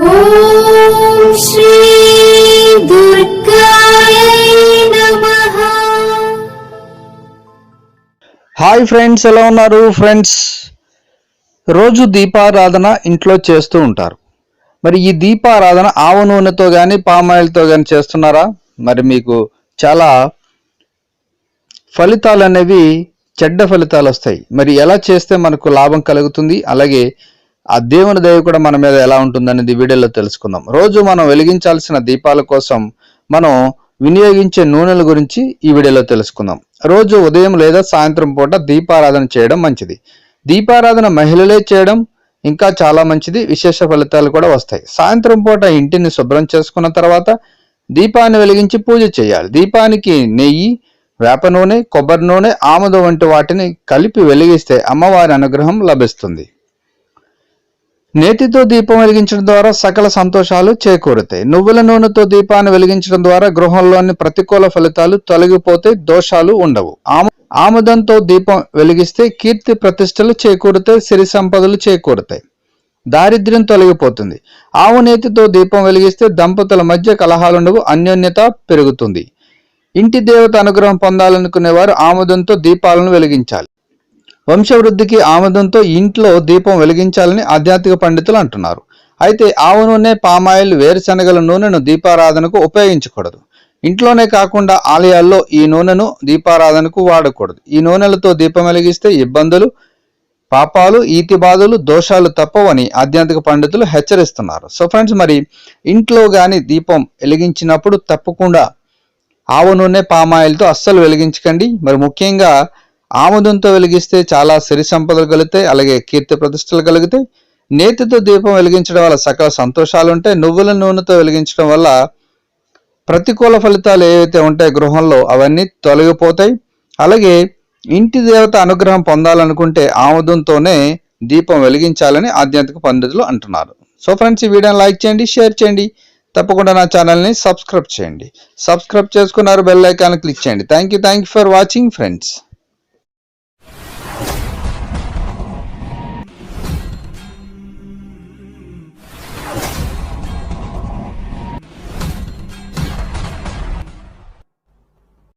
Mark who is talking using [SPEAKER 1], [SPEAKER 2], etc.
[SPEAKER 1] Hi friends ఎలా ఉన్నారు friends? రోజు దీపారాధన ఇంట్లో చేస్తూ ఉంటారు. మరి ఈ దీపారాధన ఆవ నూనెతో కానీ పామాయిల్తో కానీ చేస్తున్నారా? మరి మీకు చాలా ఫలితాలు అనేవి చెడ్డ ఫలితాలు వస్తాయి మరి ఎలా చేస్తే మనకు లాభం కలుగుతుంది? అలాగే ఆ దేవుని దయ కూడా మన మీద ఎలా ఉంటుందనేది వీడియోలో తెలుసుకుందాం. రోజు మనం వెలిగించాల్సిన దీపాల కోసం మనం వినియోగించే నూనెల గురించి ఈ వీడియోలో తెలుసుకుందాం. రోజు ఉదయం లేదా సాయంత్రం పూట దీపారాధన చేయడం మంచిది. దీపారాధన మహిళలే చేయడం ఇంకా చాలా మంచిది. విశేష ఫలితాలు కూడా వస్తాయి. సాయంత్రం పూట ఇంటిని శుభ్రం చేసుకున్న తర్వాత దీపాన్ని వెలిగించి పూజ చేయాలి. దీపానికి నెయ్యి వేప నూనె కొబ్బరి నూనె ఆముదం వంటి వాటిని కలిపి వెలిగిస్తే అమ్మవారి అనుగ్రహం లభిస్తుంది. నేతితో దీపం వెలిగించడం ద్వారా సకల సంతోషాలు చేకూరుతాయి. నువ్వుల నూనెతో దీపాన్ని వెలిగించడం ద్వారా గృహంలోని ప్రతికూల ఫలితాలు తొలగిపోతే దోషాలు ఉండవు. ఆముదంతో దీపం వెలిగిస్తే కీర్తి ప్రతిష్టలు చేకూరుతాయి సిరి సంపదలు చేకూరుతాయి. దారిద్ర్యం తొలగిపోతుంది. ఆవు నేతితో దీపం వెలిగిస్తే దంపతుల మధ్య కలహాలుండవు అన్యోన్యత పెరుగుతుంది. ఇంటి దేవత అనుగ్రహం పొందాలనుకునేవారు ఆముదంతో దీపాలను వెలిగించాలి. వంశవృద్ధికి ఆమోదంతో ఇంట్లో దీపం వెలిగించాలని ఆధ్యాత్మిక పండితులు అంటున్నారు. అయితే ఆవు నూనె పామాయిల్ వేరుశనగల నూనెను దీపారాధనకు ఉపయోగించకూడదు. ఇంట్లోనే కాకుండా ఆలయాల్లో ఈ నూనెను దీపారాధనకు వాడకూడదు. ఈ నూనెలతో దీపం వెలిగిస్తే ఇబ్బందులు పాపాలు ఈతి బాధలు దోషాలు తప్పవని ఆధ్యాత్మిక పండితులు హెచ్చరిస్తున్నారు. సో ఫ్రెండ్స్ మరి ఇంట్లో కానీ దీపం వెలిగించినప్పుడు తప్పకుండా ఆవు నూనె పామాయిల్తో అస్సలు వెలిగించకండి. మరి ముఖ్యంగా ఆముదంతో వెలిగిస్తే చాలా సిరి సంపదలు కలుగుతాయి అలాగే కీర్తి ప్రతిష్టలు కలుగుతాయి నేతితో దీపం వెలిగించడం వల్ల సకల సంతోషాలు ఉంటాయి నువ్వుల నూనెతో వెలిగించడం వల్ల ప్రతికూల ఫలితాలు ఏవైతే ఉంటాయో గృహంలో అవన్నీ తొలగిపోతాయి. అలాగే ఇంటి దేవత అనుగ్రహం పొందాలనుకుంటే ఆముదంతోనే దీపం వెలిగించాలని ఆధ్యాత్మిక పండితులు అంటున్నారు. సో ఫ్రెండ్స్ ఈ వీడియోని లైక్ చేయండి షేర్ చేయండి. తప్పకుండా నా ఛానల్ని సబ్స్క్రైబ్ చేయండి. సబ్స్క్రైబ్ చేసుకున్నారు బెల్ ఐకాన్ క్లిక్ చేయండి. Thank you thank you for watching friends.